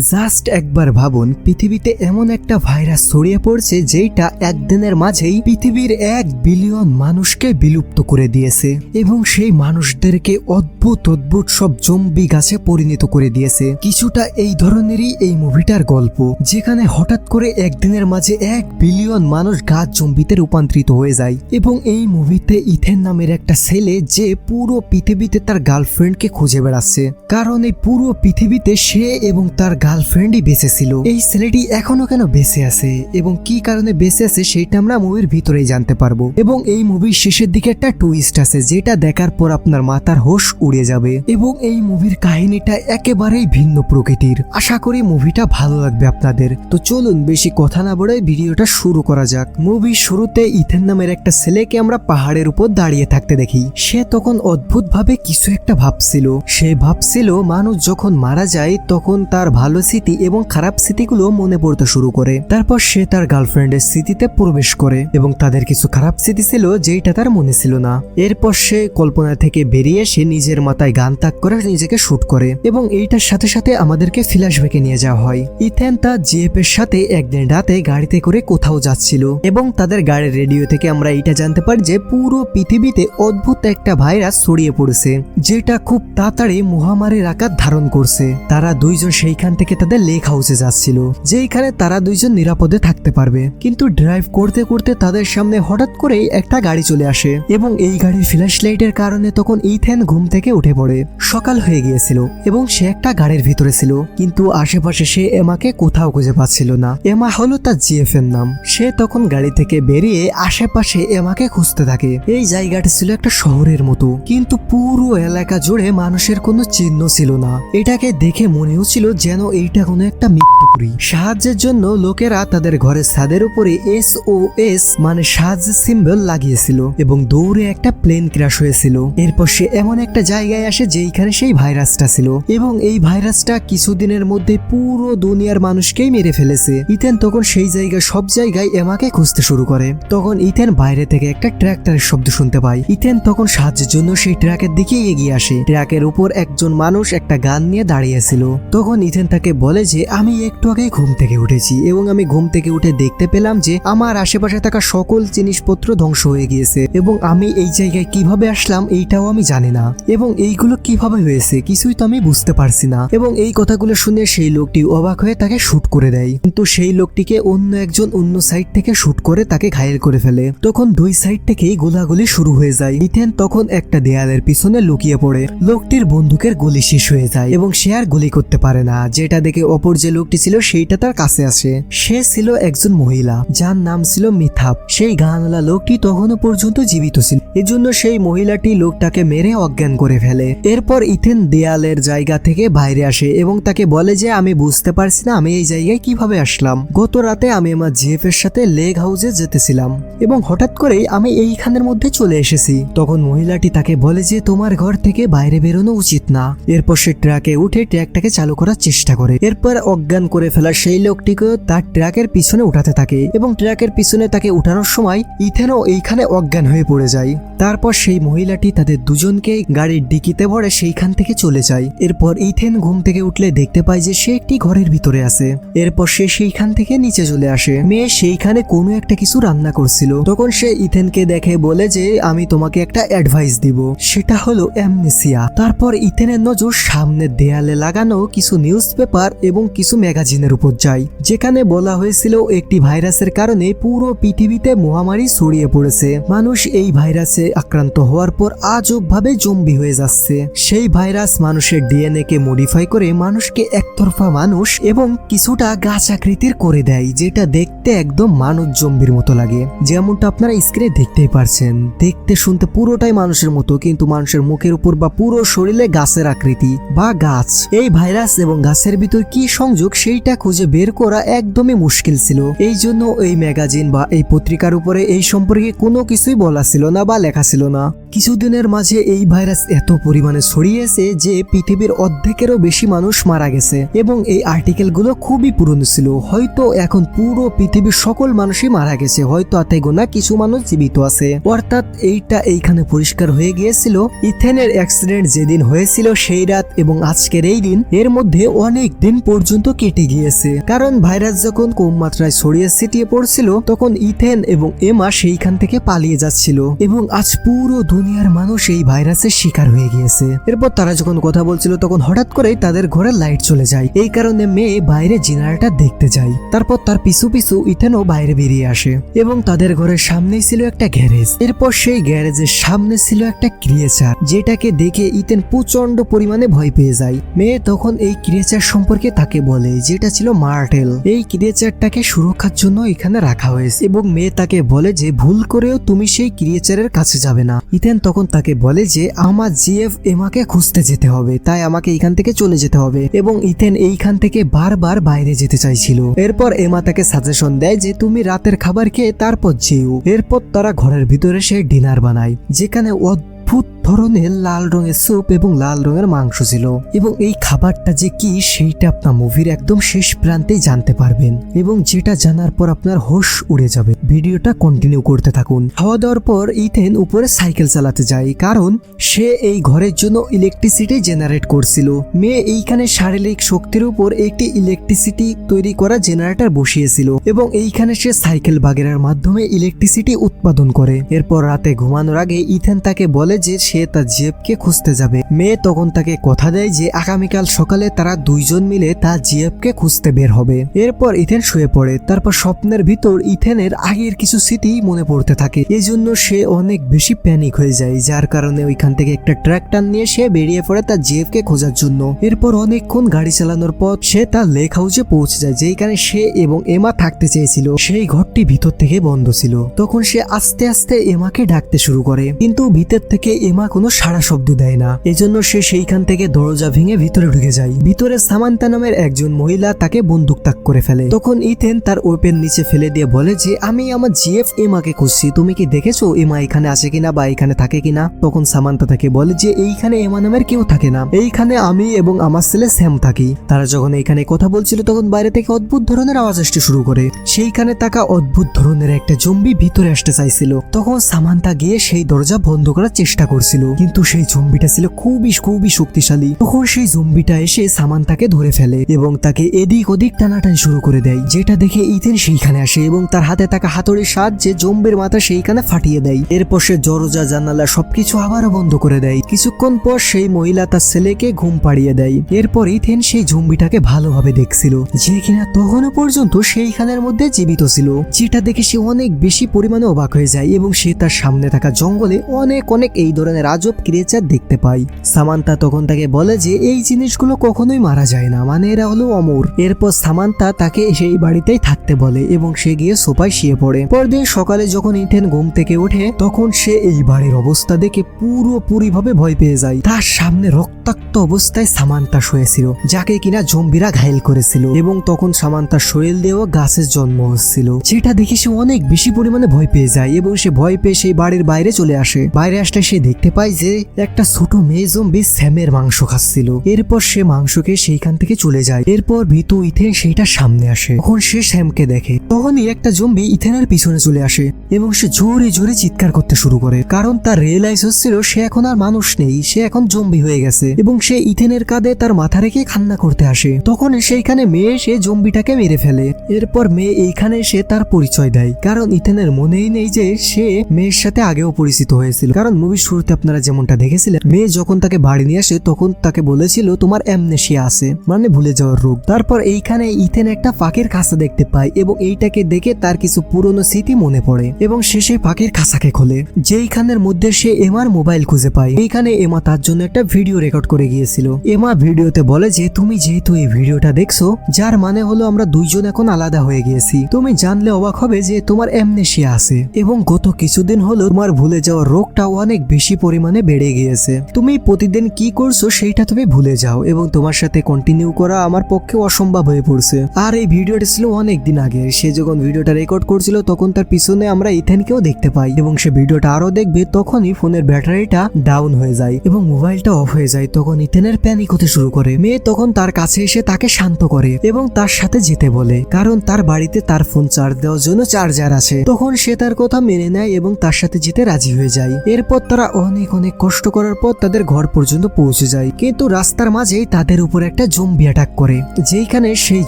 Just একবার ভাবুন, পৃথিবীতে এমন একটা ভাইরাস ছড়িয়ে পড়ছে যেটা একদিনের মাঝেই পৃথিবীর এক বিলিয়ন মানুষকে বিলুপ্ত করে দিয়েছে এবং সেই মানুষদেরকে অদ্ভুত অদ্ভুত সব জম্বি গাছে পরিণত করে দিয়েছে। কিছুটা এই ধরনেরই এই মুভিটার গল্প, যেখানে হঠাৎ করে একদিনের মাঝে এক বিলিয়ন মানুষ গাছ জম্বিতে রূপান্তরিত হয়ে যায় এবং এই মুভিতে ইথেন নামের একটা ছেলে যে পুরো পৃথিবীতে তার গার্লফ্রেন্ডকে খুঁজে বেড়াচ্ছে। কারণ এই পুরো পৃথিবীতে সে এবং তার গার্লফ্রেন্ডই বেঁচে ছিল। এই ছেলেটি এখনও কেন বেঁচে আছে এবং কি কারণে বেঁচে আছে সেটা আমরা মুভির ভিতরেই জানতে পারব। এবং এই মুভির শেষের দিকে একটা টুইস্ট আছে যেটা দেখার পর আপনার মাথার হোশ উড়ে যাবে এবং এই মুভির কাহিনীটা একেবারেই ভিন্ন প্রকৃতির। আশা করি মুভিটা ভালো লাগবে আপনাদের। তো চলুন বেশি কথা না বলে ভিডিওটা শুরু করা যাক। মুভির শুরুতে ইথেন নামের একটা ছেলেকে আমরা পাহাড়ের উপর দাঁড়িয়ে থাকতে দেখি। সে তখন অদ্ভুত ভাবে কিছু একটা ভাবছিল। সে ভাবছিল মানুষ যখন মারা যায় তখন তার ভালো স্মৃতি এবং খারাপ স্মৃতিগুলো মনে পড়তে শুরু করে। তারপর সে তার গার্লফ্রেন্ডের স্মৃতিতে প্রবেশ করে এবং তাদের কিছু খারাপ স্মৃতি ছিল যেটা তার মনে ছিল না। এরপর সে কল্পনা থেকে বেরিয়ে সে নিজের মাথায় গান তাক করে নিজেকে শুট করে এবং এইটার সাথে সাথে আমাদেরকে ফ্ল্যাশব্যাকে নিয়ে যাওয়া হয়। ইথেন তার জিএফ এর সাথে একদিন রাতে গাড়িতে করে কোথাও যাচ্ছিল এবং তাদের গাড়ির রেডিও থেকে আমরা এটা জানতে পারি যে পুরো পৃথিবীতে অদ্ভুত একটা ভাইরাস ছড়িয়ে পড়েছে, যেটা খুব তাড়াতাড়ি মহামারীর আকার ধারণ করছে। তারা দুইজন সেইখান থেকে তাদের লেক হাউসে যাচ্ছিল যেখানে তারা দুইজন নিরাপদে থাকতে পারবে। কিন্তু ড্রাইভ করতে করতে তাদের সামনে হঠাৎ করেই একটা গাড়ি চলে আসে এবং এই গাড়ির ফ্ল্যাশ লাইটের কারণে তখন ইথেন ঘুম থেকে উঠে পড়ে। সকাল হয়ে গিয়েছিল এবং সে একটা গাড়ির ভিতরে ছিল, কিন্তু আশেপাশে সে এমাকে কোথাও খুঁজে পাচ্ছিল না। এমা হলো তার জিএফ এর নাম। সে তখন গাড়ি থেকে বেরিয়ে আশেপাশে এমাকে খুঁজতে থাকে। এই জায়গাটা ছিল একটা শহরের মতো, কিন্তু পুরো এলাকা জুড়ে মানুষের কোনো চিহ্ন ছিল না। এটাকে দেখে মনে হচ্ছিল যেন এইটা কোনো একটা মৃত্যুপুরী সাহায্যের জন্য লোকেরা তাদের ঘরের ছাদের উপরে এস ও এস মানে সাহায্যের সিম্বল লাগিয়েছিল এবং দৌড়ে একটা প্লেন ক্র্যাশ হয়েছিল। এরপর সে এমন একটা জায়গায় আসে যেইখানে সেই ভাইরাসটা ছিল। এবং এই ভাইরাসটা কিছুদিনের মধ্যে পুরো দুনিয়ার মানুষকেই মেরে ফেলেছে। ইথেন তখন সেই জায়গায় সব জায়গায় এমাকে খুঁজতে শুরু করে। তখন ইথেন বাইরে থেকে একটা ট্র্যাক্টরের শব্দ শুনতে পায়। ইথেন তখন সাহায্যের জন্য সেই ট্র্যাকের দিকে এগিয়ে আসে। ট্র্যাকের উপর একজন মানুষ একটা গান নিয়ে দাঁড়িয়েছিল। তখন ইথেন তাকে বলে যে, আমি একটু আগে ঘুম থেকে উঠেছি এবং আমি ঘুম থেকে উঠে দেখতে পেলাম যে, আমার আশেপাশে থাকা সকল জিনিসপত্র ধ্বংস হয়ে গিয়েছে এবং আমি এই জায়গায় কীভাবে আসলাম এইটাও আমি জানি না। এবং এইগুলো কীভাবে হয়েছে কিছুই তো আমি বুঝতে পারছি না। এবং এই কথাগুলো শুনে সেই লোকটি অবাক হয়ে তাকে শুট করে দেয়। কিন্তু সেই লোকটিকে অন্য একজন অন্য সাইড থেকে শুট করে তাকে ঘায়েল করে ফেলে। তখন দুই সাইড থেকেই গোলাগুলি শুরু হয়ে যায়। ইথেন তখন একটা দেয়ালের পিছনে লুকিয়ে পড়ে। লোকটির বন্দুকের গুলি শেষ হয়ে যায় এবং সে আর গুলি করতে পারে না। যেটা দেখে অপর যে লোকটি ছিল, সেইটা তার কাছে আসে। সে ছিল একজন মহিলা, যার নাম ছিল মিথাপ সেই গানওয়ালা লোকটি তখনও পর্যন্ত জীবিত ছিল। এজন্য সেই মহিলাটি লোকটাকে মেরে অজ্ঞান করে ফেলে। এরপর ইথেন দেয়ালের জায়গা থেকে বাইরে আসে এবং তাকে বলে যে, আমি বুঝতে পারছি না, আমি এই জায়গায় কীভাবে আসলাম। গত রাতে আমি আমার জিএফ এর সাথে লেগ হাউসে যেতেছিলাম এবং হঠাৎ করেই আমি এইখানের মধ্যে চলে এসেছি। তখন মহিলাটি তাকে বলে যে, তোমার ঘর থেকে বাইরে বেরোনো উচিত না। এরপর সে ট্রাকে উঠে ট্র্যাকটাকে চালু করার চেষ্টা করে। এরপর অজ্ঞান করে ফেলা সেই লোকটিকে তার ট্র্যাকের পিছনে উঠাতে থাকে এবং ট্র্যাকের পিছনে তাকে উঠানোর সময় ইথেনও এইখানে অজ্ঞান হয়ে পড়ে যায়। তারপর সেই মহিলাটি তাদের দুজনকে গাড়ির ডিকিতে ভরে সেইখান থেকে চলে যায়। এরপর ইথেন ঘুম থেকে উঠলে দেখতে পায় যে সে একটি ঘরের ভিতরে আছে। এরপর সে সেইখান থেকে নিচে চলে আসে। মেয়ে সেইখানে কোনো একটা কিছু রান্না করছিল। তখন সে ইথেনকে দেখে বলে যে, আমি তোমাকে একটা অ্যাডভাইস দিব। সেটা হলো অ্যামনেসিয়া তারপর ইথেনের নজর সামনের দেয়ালে লাগানো কিছু নিউজ পেপার এবং কিছু ম্যাগাজিনের উপর যায় যেখানে বলা হয়েছিল একটি ভাইরাসের কারণে পুরো পৃথিবীতে মহামারী ছড়িয়ে পড়েছে। মানুষ এই ভাইরাসে আক্রান্ত হওয়ার পর আজব ভাবে জম্বি হয়ে যাচ্ছে। সেই ভাইরাস মানুষের ডিএনএ কে মডিফাই করে মানুষকে একতরফা মানুষ এবং কিছুটা গাছ আকৃতির করে দেয়, যেটা দেখতে একদম মানব জম্বির মতো লাগে। যেমনটা আপনারা স্ক্রিনে দেখতেই পারছেন। দেখতে শুনতে পুরোটাই মানুষের মতো, কিন্তু মানুষের মুখের উপর বা পুরো শরীরে গাছের আকৃতি বা গাছ। এই ভাইরাস এবং গাছের ভিতর কি সংযোগ সেইটা খুঁজে বের করা একদমই মুশকিল ছিল। এই জন্য এই ম্যাগাজিন বা এই পত্রিকার উপরে এই সম্পর্কে কোনো কিছুই বলা ছিল না বা লেখা ছিল না। কিছুদিনের মাঝে এই ভাইরাস এত পরিমাণে ছড়িয়েছে যে পৃথিবীর অর্ধেকেরও বেশি মানুষ মারা গেছে। এবং এই আর্টিকেলগুলো খুবই পুরনো ছিল। হয়তো এখন পুরো পৃথিবীর সকল মানুষই মারা গেছে। হয়তো আতে গোনা কিছু মানুষ জীবিত আছে। অর্থাৎ এইটা এইখানে পরিষ্কার হয়ে গিয়েছিল, ইথেনের অ্যাক্সিডেন্ট যেদিন হয়েছিল সেই রাত এবং আজকের এই দিন, এর মধ্যে অনেক দিন পর্যন্ত কেটে গিয়েছে। কারণ ভাইরাস যখন কম মাত্রায় ছড়িয়ে ছিটিয়ে পড়ছিল, তখন ইথেন এবং এমা সেইখান থেকে পালিয়ে যাচ্ছিল। এবং আজ পুরো দুনিয়ার মানুষ এই ভাইরাসের শিকার হয়ে গিয়েছে। এরপর তারা যখন কথা বলছিল, তখন হঠাৎ করেই তাদের ঘরে লাইট চলে যায়। এই কারণে মেয়ে বাইরে জেনারেটর দেখতে যায়। তারপর তার পিছু পিছু ইথেনও বাইরে বেরিয়ে আসে এবং তাদের ঘরের সামনেই ছিল একটা গ্যারেজ। এরপর সেই গ্যারেজের সামনে ছিল একটা ক্রিয়েচার, যেটাকে দেখে ইথেন প্রচণ্ড পরিমাণে ভয় পেয়ে যায়। মেয়ে তখন এই ক্রিয়েচার সম্পর্কে তাকে বলে, যেটা ছিল মার্টেল। এই ক্রিয়েচারটাকে সুরক্ষার জন্য এখানে রাখা হয়েছে এবং মেয়ে তাকে বলে যে, ভুল করেও তুমি সেই ক্রিয়েচারের কাছে যাবে না। ইথেন তখন তাকে বলে যে, আমার জিএফ এমাকে খুঁজতে যেতে হবে, তাই আমাকে এখান থেকে চলে যেতে হবে। এবং ইথেন এইখান থেকে বারবার বাইরে যেতে চাইছিল। এরপর এমা তাকে সাজেশন দেয় যে, তুমি রাতের খাবার খেয়ে তারপর যেও। এরপর তারা ঘরের ভিতরে সে ডিনার বানায়, যেখানে অদ্ভুত ধরনের লাল রঙের স্যুপ এবং লাল রঙের মাংস ছিল। এবং এই খাবারটা যে কি, সেইটা আপনার মুভির একদম শেষ প্রান্তেই জানতে পারবেন। এবং যেটা জানার পর আপনার হোশ উড়ে যাবে। ভিডিওটা কন্টিনিউ করতে থাকুন। খাওয়া দাওয়ার পর ইথেন উপরে সাইকেল চালাতে যায়। কারণ সে এই ঘরের জন্য ইলেকট্রিসিটি জেনারেট করছিল। মেয়ে এইখানে শারীরিক শক্তির উপর একটি ইলেকট্রিসিটি তৈরি করা জেনারেটর বসিয়েছিল। এবং এইখানে সে সাইকেল বাগেরার মাধ্যমে ইলেকট্রিসিটি উৎপাদন করে। এরপর রাতে ঘুমানোর আগে ইথেন তাকে বলে যে সে তার জিএফকে খুঁজতে যাবে। মেয়ে তখন তাকে কথা দেয় যে, আগামীকাল সকালে তারা দুইজন মিলে তার জিএফকে খুঁজতে বের হবে। এরপর ইথেন শুয়ে পড়ে। তারপর স্বপ্নের ভিতর ইথেনের আগের কিছু স্মৃতি মনে পড়তে থাকে। এজন্য সে অনেক বেশি প্যানিক হয়ে যায়, যার কারণে ওইখান থেকে একটা ট্র্যাক্টর নিয়ে সে বেরিয়ে পড়ে তার জিএফকে খোঁজার জন্য। এরপর অনেকক্ষণ গাড়ি চালানোর পর সে তার লেক হাউসে পৌঁছে যায় যেখানে সে এবং এমা থাকতে চেয়েছিল। সেই ঘরটি ভিতর থেকে বন্ধ ছিল। তখন সে আস্তে আস্তে এমাকে ডাকতে শুরু করে। কিন্তু ভিতর থেকে এমা কোনো সাড়া শব্দ দেয় না। এজন্য সে সেইখান থেকে দরজা ভেঙে ভিতরে ঢুকে যায়। ভিতরে সামান্তা নামের একজন মহিলা তাকে বন্দুক তাক করে ফেলে। তখন ইথেন তার ওপেন নিচে ফেলে দিয়ে বলে যে, আমি আমার জিএফ এমাকে খুঁজছি। তুমি কি দেখেছ এমা এখানে আছে কিনা বা এখানে থাকে কিনা? তখন সামান্তা তাকে বলে যে, এইখানে এমা নামের কেউ থাকে না। এইখানে আমি এবং আমার ছেলে স্যাম থাকি। তারা যখন এখানে কথা বলছিল তখন বাইরে থেকে অদ্ভুত ধরনের আওয়াজ আসতে শুরু করে। সেইখানে থাকা অদ্ভুত ধরনের একটা জম্বি ভিতরে আসতে চাইছিল। তখন সামান্তা গিয়ে সেই দরজা বন্ধ করার চেষ্টা করছিল। কিন্তু সেই জম্বিটা ছিল খুবই খুবই শক্তিশালী। তখন সেই জম্বিটা এসে সামান্তাকে ধরে ফেলে এবং তাকে এদিক ওদিক টানাটানি শুরু করে দেয়, যেটা দেখে ইথেন সেইখানে আসে এবং তার হাতে থাকা হাতুড়ির সাহায্যে জম্বির মাথা সেইখানে ফাটিয়ে দেয়। এরপর সে দরজা, জানালা সবকিছু আবারও বন্ধ করে দেয়। কিছুক্ষণ পর সেই মহিলা তার ছেলেকে ঘুম পাড়িয়ে দেয়। এরপর ইথেন সেই জম্বিটাকে ভালোভাবে দেখছিল, যে কিনা তখনও পর্যন্ত সেইখানের মধ্যে জীবিত ছিল, যেটা দেখে সে অনেক বেশি পরিমাণে অবাক হয়ে যায় এবং সে তার সামনে থাকা জঙ্গলে অনেক অনেক এই ধরনের আজব ক্রিয়েচার দেখতে পায় সামান্তা তখন তাকে বলে যে, এই জিনিসগুলো কখনোই মারা যায় না মানে এরা হলো অমর। এরপর সামান্তা তাকে সেই বাড়িতেই থাকতে বলে এবং সে গিয়ে সোফায় শুয়ে পড়ে। পরদিন সকালে যখন ইথেন ঘুম থেকে ওঠে, তখন সে এই বাড়ির অবস্থা দেখে পুরোপুরি ভাবে ভয় পেয়ে যায়। তার সামনে রক্তাক্ত অবস্থায় সামান্তা শুয়েছিল, যাকে কিনা জম্বিরা ঘায়েল করেছিল এবং তখন সামান্তার শরীর দিয়েও গাছের জন্ম হচ্ছিল। যেটা দেখে সে অনেক বেশি পরিমাণে ভয় পেয়ে যায় এবং সে ভয় পেয়ে সেই বাড়ির বাইরে চলে আসে। বাইরে আসলে সে দেখতে পায় যে একটা ছোট মেয়ে জম্বি স্যামের মাংস খাচ্ছিল। এরপর সে মাংসকে সেইখান থেকে চলে যায়। এরপর ভিতু ইথেন সেইটা সামনে আসে। তখন সে স্যামকে দেখে। তখনই একটা জম্বি ইথেনের পিছনে চলে আসে। এবং সে জোরে জোরে চিৎকার করতে শুরু করে। কারণ তার রিয়েলাইজ হচ্ছিল সে এখন আর মানুষ নেই, সে এখন জম্বি হয়ে গেছে এবং সে ইথেনের কাঁধে তার মাথা রেখে খান্না করতে আসে। তখন সেইখানে মেয়ে সে জম্বিটাকে মেরে ফেলে। এরপর মেয়ে এইখানে সে তার পরিচয় দেয়। কারণ ইথেনের মনেই নেই যে সে মেয়ের সাথে আগেও পরিচিত হয়েছিল। কারণ মুভির শুরুতে আপনারা যেমনটা দেখেছিলেন, মেয়ে যখন তাকে বাড়ি নিয়ে আসে, তখন তাকে বলেছিল, তোমার অ্যামনেশিয়া আছে মানে ভুলে যাওয়ার রোগ তারপর এইখানে ইথেন একটা ফাঁকের খাঁচা দেখতে পায় এবং এইটাকে দেখে তার কিছু পুরনো স্মৃতি মনে পড়ে। এবং সেই ফাঁকের খাঁচাকে খোলে, যেইখানের মধ্যে সে এমার মোবাইল খুঁজে পায়। এইখানে এমা তার জন্য একটা ভিডিও রেকর্ড করে গিয়েছিল। এমা ভিডিওতে বলে যে, তুমি যেহেতু এই ভিডিওটা দেখছ, যার মানে হলো আমরা দুইজন এখন আলাদা হয়ে গিয়েছি। তুমি জানলে অবাক হবে যে, তোমার অ্যামনেশিয়া আছে এবং গত কিছুদিন হলো তোমার ভুলে যাওয়ার রোগটা অনেক বেশি পরিমাণে বেড়ে গিয়েছে। তুমি প্রতিদিন কি করছ সেইটা তুমি ভুলে যাও এবং তোমার সাথে কন্টিনিউ করা আমার পক্ষে অসম্ভব হয়ে পড়ছে। আর এই ভিডিওটা ছিল অনেক দিন আগে সে যখন ভিডিওটা রেকর্ড করছিল, তখন তার পিছনে আমরা ইথেনকেও দেখতে পাই এবং সে ভিডিওটা আরও দেখবে তখনই ফোনের ব্যাটারিটা ডাউন হয়ে যায় এবং মোবাইলটা অফ হয়ে যায় তখন ইথেনের প্যানিক হতে শুরু করে। মেয়ে তখন তার কাছে এসে তাকে শান্ত করে এবং তার সাথে যেতে বলে, কারণ তার বাড়িতে তার ফোন চার্জ দেওয়ার জন্য চার্জার আছে। তখন সে তার কথা মেনে নেয় এবং তার সাথে যেতে রাজি হয়ে যায়। এরপর তারা অনেক অনেক কষ্ট করার পর তাদের ঘর পর্যন্ত পৌঁছে যায়। কিন্তু রাস্তার মাঝেই তাদের উপর একটা জম্বি অ্যাটাক করে যেখানে সেই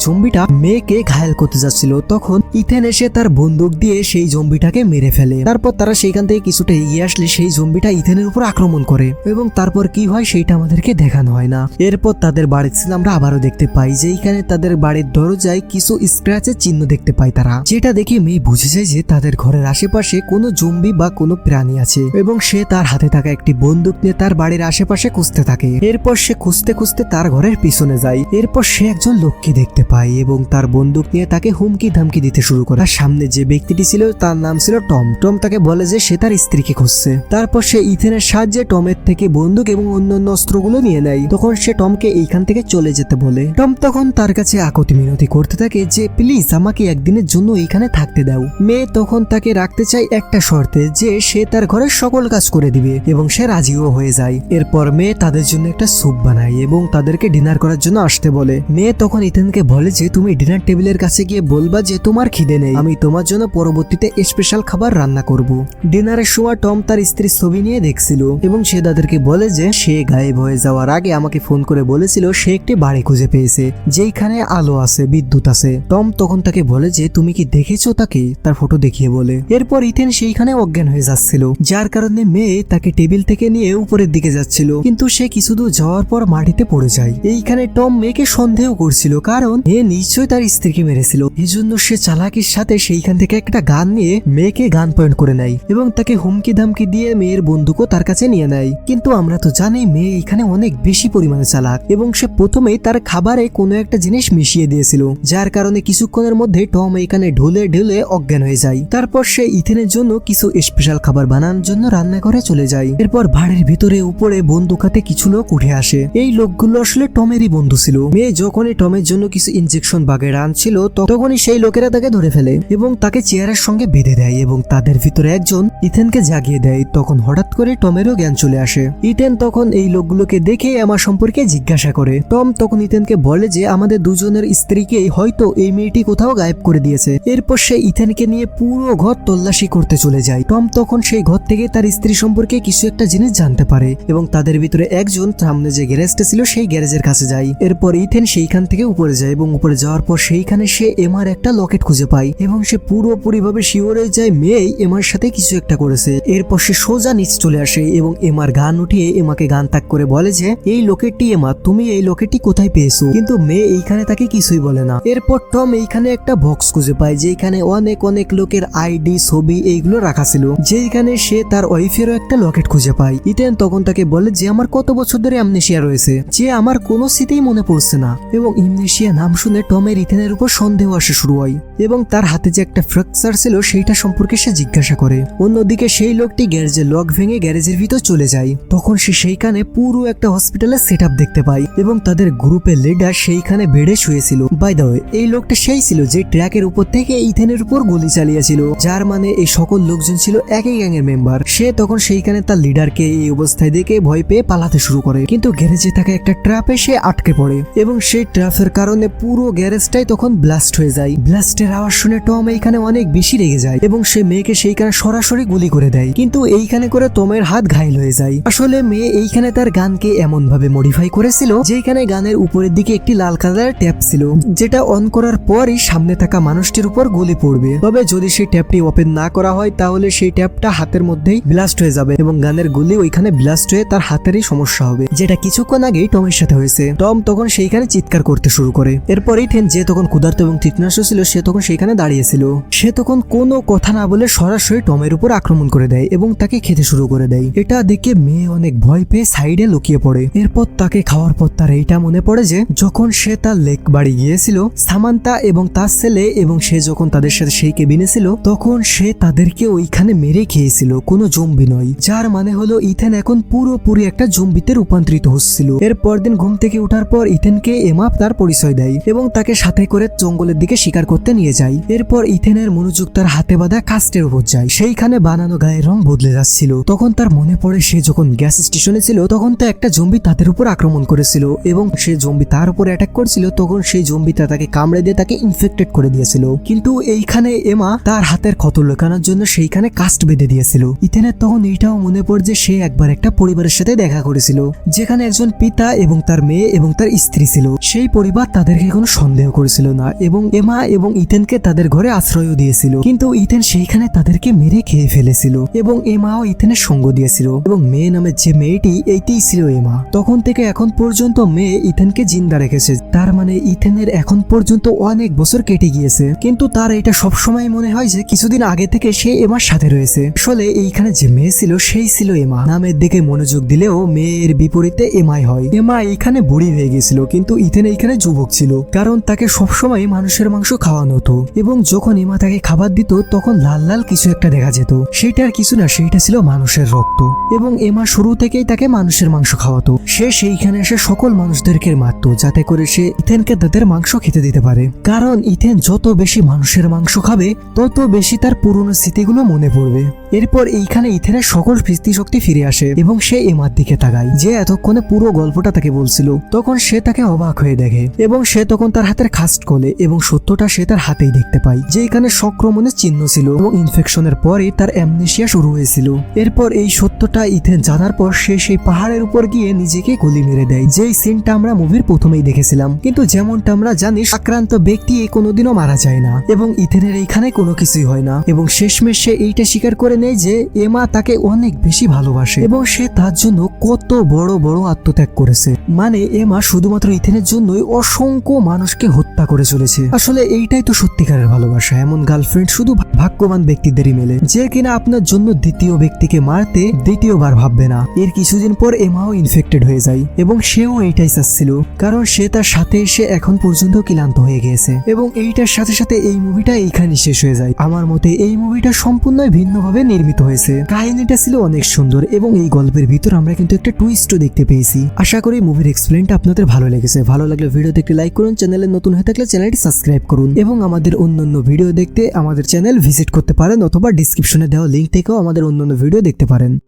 জম্বিটা মেয়েকে ঘায়াল করতে যাচ্ছিল। তখন ইথেন এসে তার বন্দুক দিয়ে সেই জম্বিটাকে মেরে ফেলে। তারপর তারা সেইখান থেকে কিছুটা এগিয়ে আসলে সেই জম্বিটা ইথেনের উপর আক্রমণ করে এবং তারপর কি হয় সেইটা আমাদেরকে দেখানো হয় না। এরপর তাদের বাড়ির ছিল আমরা আবারও দেখতে পাই যে এইখানে তাদের বাড়ির দরজায় কিছু স্ক্র্যাচের চিহ্ন দেখতে পাই তারা। যেটা দেখে মেয়ে বুঝে যায় যে তাদের ঘরের আশেপাশে কোনো জম্বি বা কোনো প্রাণী আছে এবং সে তার হাতে থাকা একটি বন্দুক নিয়ে তার বাড়ির আশেপাশে খুঁজতে থাকে। এরপর সে খুঁজতে খুঁজতে তার ঘরের পিছনে যায়। এরপর সে একজন লোককে দেখতে পায় এবং তার বন্দুক নিয়ে তাকে হুমকি ধামকি দিতে শুরু করে। তার সামনে যে ব্যক্তিটি ছিল তার নাম ছিল টম। টম তাকে বলে যে সে তার স্ত্রীকে খুঁজছে। তারপর সে ইথেনের সাহায্যে টমের থেকে বন্দুক এবং অন্যান্য অস্ত্রগুলো নিয়ে নেয়। তখন সে টমকে এইখান থেকে চলে যেতে বলে। টম তখন তার কাছে আকতি মিনতি করতে থাকে যে, প্লিজ আমাকে একদিনের জন্য এইখানে থাকতে দাও। মেয়ে তখন তাকে রাখতে চায় একটা শর্তে যে, সে তার ঘরের সকল কাজ করে দিবে এবং সে রাজিও হয়ে যায়। এরপর মেয়ে তাদের জন্য একটা স্যুপ বানায় এবং তাদেরকে ডিনার করার জন্য আসতে বলে। মেয়ে তখন ইথেনকে বলে যে, তুমি ডিনার টেবিলের কাছে গিয়ে বলবা যে, তোমার খিদে নেই। আমি তোমার জন্য পরবর্তীতে স্পেশাল খাবার রান্না করব। ডিনারের সময় টম তার স্ত্রীর ছবি নিয়ে দেখছিল এবং সে তাদেরকে বলে যে, সে গায়েব হয়ে যাওয়ার আগে আমাকে ফোন করে বলেছিল সে একটি বাড়ি খুঁজে পেয়েছে, যেইখানে আলো আছে, বিদ্যুৎ আছে। টম তখন তাকে বলে যে, তুমি কি দেখেছ তাকে? তার ফটো দেখিয়ে বলে। এরপর ইথেন সেইখানে অজ্ঞান হয়ে যাচ্ছিল, যার কারণে মেয়ে তাকে টেবিল থেকে নিয়ে উপরের দিকে যাচ্ছিল, কিন্তু সে কিছু দূর যাওয়ার পর মাটিতে পড়ে যায়। এইখানে টম মেয়েকে সন্দেহ করছিল, কারণ মেয়ে নিশ্চয়ই তার স্ত্রীকে মেরেছিল। এজন্য সে চালাকির সাথে সেইখান থেকে একটা গান নিয়ে মেয়েকে গান পয়েন্ট করে নেয় এবং তাকে হুমকি ধামকি দিয়ে মেয়ের বন্দুকও তার কাছে নিয়ে নেয়। কিন্তু আমরা তো জানি মেয়ে এখানে অনেক বেশি পরিমাণে চালাক এবং সে প্রথমেই তার খাবারে কোনো একটা জিনিস মিশিয়ে দিয়েছিল, যার কারণে কিছুক্ষণের মধ্যে টম এখানে ঢুলে ঢুলে অজ্ঞান হয়ে যায়। তারপর সে ইথেনের জন্য কিছু স্পেশাল খাবার বানানোর জন্য রান্নাঘরে চলে যায়। এরপর বাড়ির ভিতরে উপরে বন্দুক হাতে কিছু লোক উঠে আসে। এই লোকগুলো আসলে টমেরই বন্ধু ছিল। মেয়ে যখনই টমের জন্য কিছু ইনজেকশন বাগের আনছিল, তখনই সেই লোকেরা তাকে ধরে ফেলে এবং তাকে চেয়ারের সঙ্গে বেঁধে দেয়। এবং তাদের ভিতরে একজন ইথেনকে জাগিয়ে দেয়। তখন হঠাৎ করে টমেরও জ্ঞান চলে আসে। ইথেন তখন এই লোকগুলোকে দেখে আমার সম্পর্কে জিজ্ঞাসা করে। টম তখন ইথেনকে বলে যে, আমাদের দুজনের স্ত্রীকে হয়তো এই মেয়েটি কোথাও গায়েব করে দিয়েছে। এরপর সে ইথেনকে নিয়ে পুরো ঘর তল্লাশি করতে চলে যায়। টম তখন সেই ঘর থেকে তার স্ত্রী সম্পর্কে কিছু একটা জিনিস জানতে পারে এবং তাদের ভিতরে একজন সামনে যে গ্যারেজটা ছিল, সেই গ্যারেজের কাছে যায়। এরপর ইথেন সেইখান থেকে উপরে যায় এবং উপরে যাওয়ার পর সেইখানে সে এমার একটা লকেট খুঁজে পায় এবং সে পুরোপুরি ভাবে শিওরে যায়, মেয়েই এমার সাথে কিছু একটা করেছে। এরপর সে সোজা নিচ চলে আসে এবং এমার গান উঠিয়ে এমাকে গান তাক করে বলে যে, এই লোকেটটি এমা তুমি এই লোকেটটি কোথায় পেয়েছ? কিন্তু মেয়ে এইখানে তাকে কিছুই বলে না। এরপর টম এইখানে একটা বক্স খুঁজে পায়, যেখানে অনেক অনেক লোকের আইডি, ছবি এইগুলো রাখা ছিল যেখানে সে তার ওয়াইফেরও একটা লকেট খুঁজে পায়। ইতেন তখন তাকে বলে যে, আমার কত বছর ধরে অ্যামনেশিয়া রয়েছে, যে আমার কোনো স্মৃতিই মনে পড়ছে না। এবং ইমনেশিয়া নাম শুনে টমের ইথেনের উপর সন্দেহ আসা শুরু হয় এবং তার হাতে যে একটা ফ্র্যাকচার ছিল, সেইটা সম্পর্কে সে জিজ্ঞাসা করে। অন্যদিকে সেই লোকটি গ্যারেজের লক ভেঙে গ্যারেজের ভিতর চলে যায়। তখন সে সেইখানে পুরো একটা হসপিটালের সেট দেখতে পায় এবং তাদের গ্রুপের লিডার সেইখানে বেডে শুয়েছিল। বাই দ্য ওয়ে এই লোকটা সেই ছিল যে ট্র্যাকের উপর থেকে ইথেনের উপর গুলি চালিয়েছিল, যার মানে এই সকল লোকজন ছিল একই গ্যাং এর মেম্বার। সে তখন সেইখানে তার লিডারকে এই অবস্থায় দেখে ভয় পেয়ে পালাতে শুরু করে। কিন্তু গ্যারেজে থাকা একটা ট্র্যাপে সে আটকে পড়ে এবং সেই ট্র্যাপের কারণে পুরো গ্যারেজটাই তখন ব্লাস্ট হয়ে যায়। ব্লাস্টের আওয়াজ শুনে টম এইখানে অনেক বেশি রেগে যায় এবং সে মেয়েকে সেইখানে সরাসরি গুলি করে দেয়। কিন্তু এইখানে করে টমের হাত ঘাইল হয়ে যায়। আসলে মেয়ে এইখানে তার গানকে এমন ভাবে মডিফাই করেছিল, যেখানে গানের উপরের দিকে একটি লাল কালারের ট্যাপ ছিল, যেটা অন করার পরই সামনে থাকা মানুষটির উপর গুলি পড়বে। তবে যদি সেই ট্যাপটি ওপেন না করা হয়, তাহলে সেই ট্যাপটা হাতের মধ্যেই ব্লাস্ট হয়ে যাবে এবং গানের গুলি ওইখানে ব্লাস্ট হয়ে তার হাতেরই সমস্যা হবে, যেটা কিছুক্ষণ আগেই টমের সাথে হয়েছে। টম তখন সেইখানে চিৎকার করতে শুরু করে। এরপর ইথেন যে তখন ক্ষুধার্ত এবং তৃষ্ণাস্ত ছিল, সে তখন সেইখানে দাঁড়িয়েছিল। সে তখন কোনো কথা না বলে সরাসরি টমের উপর আক্রমণ করে দেয় এবং তাকে খেতে শুরু করে দেয়। এটা দেখে মেয়ে অনেক ভয় পেয়ে সাইডে লুকিয়ে পড়ে। এরপর তাকে খাওয়ার পর তার এইটা মনে পড়ে যে, যখন সে তার লেক বাড়ি গিয়েছিল, সামান্তা এবং তার ছেলে এবং সে যখন তাদের সাথে সেই কেবিনে ছিল, তখন সে তাদেরকে ওইখানে মেরে খেয়েছিল। কোনো জম্বি নয়। যার মানে হলো, ইথেন এখন পুরোপুরি একটা জম্বিতে রূপান্তরিত হচ্ছিল। এর পরদিন ঘুম থেকে ওঠার পর ইথেনকে এমা তার পরিচয় দেয় এবং তাকে সাথে করে জঙ্গলের দিকে শিকার করতে নিয়ে যায়। এরপর ইথেনের মনোযোগ তার হাতে বাঁধা কাস্টের উপর যায়। সেইখানে বানানো গায়ের রং বদলে যাচ্ছিল। তখন তার মনে পড়ে সে যখন গ্যাস স্টেশনে ছিল, তখন তো একটা জম্বি তাদের উপর আক্রমণ করেছিল এবং সে জম্বি তার উপর অ্যাটাক করছিল, তখন সেই জম্বিটা তাকে কামড়ে দিয়ে তাকে ইনফেক্টেড করে দিয়েছিল। কিন্তু এইখানে এমা তার হাতের ক্ষত লোকানোর জন্য সেইখানে কাস্ট বেঁধে দিয়েছিল। ইথেনের তখন এইটাও মনে পড়ে যে সে একবার একটা পরিবারের সাথে দেখা করেছিল, যেখানে একজন পিতা এবং তার মেয়ে এবং তার স্ত্রী ছিল। সেই পরিবার তাদেরকে কোনো সন্দেহ করেছিল না এবং এমা এবং ইথেনকে তাদের ঘরে আশ্রয়ও দিয়েছিল। কিন্তু ইথেন সেইখানে তাদেরকে মেরে খেয়ে ফেলেছিল এবং এমাও ইথেনের সঙ্গ দিয়েছিল এবং মেয়ে নামের যে মেয়েটি, এইটাই ছিল এমা তখন থেকে এখন পর্যন্ত মেয়ে ইথেনকে জিন্দা রেখেছে। তার মানে ইথেনের এখন পর্যন্ত অনেক বছর কেটে গিয়েছে। কিন্তু তার এটা সবসময় মনে হয় যে কিছুদিন আগে থেকে সে এমার সাথে রয়েছে। আসলে এইখানে যে মেয়ে ছিল, সেই ছিল এমা নামের দিকে মনোযোগ দিলেও মেয়ের বিপরীতে এমাই হয়। এমা এইখানে বুড়ি হয়ে গেছিল কিন্তু ইথেন এইখানে যুবক ছিল। কারণ তাকে সবসময় মানুষের মাংস খাওয়ানো হতো এবং যখন এমা তাকে খাবার দিত, তখন লাল লাল কিছু একটা দেখা যেত। সেটা আর কিছু না, সেইটা ছিল মানুষের রক্ত। এবং এমা শুরু থেকেই তাকে মানুষের মাংস খাওয়াতো। সে সেইখানে এসে সকল মানুষদেরকে মারত, যাতে করে সে ইথেনকে তাদের মাংস খেতে দিতে পারে। কারণ ইথেন যত বেশি মানুষের মাংস খাবে, তত বেশি তার পুরনো স্মৃতিগুলো মনে পড়বে। এরপর এইখানে ইথেনের সকল স্মৃতিশক্তি ফিরে আসে এবং সে এমার দিকে তাকায়। যে এতক্ষণে পুরো গল্পটা তাকে বলছিল, তখন সে তাকে অবাক হয়ে দেখে এবং সে তখন তার হাতের খাস্ট খোলে এবং সত্যটা সে তার হাতেই দেখতে পায়। যে এখানে সংক্রমণের চিহ্ন ছিল। এবং ইনফেকশনের পরে তার অ্যামনেশিয়া শুরু হয়েছিল। এরপর এই সত্যটা ইথেন জানার পর সে সেই পাহাড়ের উপর গিয়ে নিজেকে গুলি মেরে দেয়। যেই সিনটা আমরা মুভির প্রথমেই দেখেছিলাম। কিন্তু যেমনটা আমরা জানি, আক্রান্ত ব্যক্তি কোনোদিনও মারা যায় না এবং ইথেনের এইখানে কোনো কিছুই হয় না এবং শেষমেশ সে এইটা স্বীকার করে নেয় যে এমা তাকে অনেক বেশি ভালোবাসে এবং সে তার জন্য কত বড় বড় আত্মত্যাগ করেছে। মানে এমা শুধুমাত্র ইথেনের জন্যই অসংখ্য মানুষকে হত্যা করে চলেছে। আসলে এইটাই তো সত্যিকারের ভালোবাসা। এমন গার্লফ্রেন্ড শুধু ভাগ্যবান ব্যক্তিদেরই মেলে। যে কিনা আপনার জন্য দ্বিতীয় ব্যক্তিকে মারতে দ্বিতীয়বার ভাববে না। এর কিছুদিন পর এমাও ইনফেক্টেড হয়ে যায় এবং সেও এইটাই চাচ্ছিল। কারণ সে তার সাথে এসে এখন পর্যন্ত ক্লান্ত হয়ে গিয়েছে। এবং এইটার সাথে সাথে এই মুভিটা এইখানে শেষ হয়ে যায়। আমার মতে এই মুভিটা সম্পূর্ণ ভিন্নভাবে নির্মিত হয়েছে। কাহিনীটা ছিল অনেক সুন্দর এবং এই গল্পের ভিতর আমরা কিন্তু একটা টুইস্টও দেখতে পেয়েছি। আশা করি মুভির এক্সপ্লেনটা আপনাদের ভালো লেগেছে। ভালো লাগলে ভিডিওতে একটি লাইক করুন। চ্যানেলে নতুন হয়ে থাকলে চ্যানেলটি সাবস্ক্রাইব করুন। এবং আমাদের অন্যান্য ভিডিও দেখতে আমাদের চ্যানেল ভিজিট করতে পারেন অথবা ডিসক্রিপশনে দেওয়া লিঙ্ক থেকেও আমাদের অন্যান্য ভিডিও দেখতে পারেন।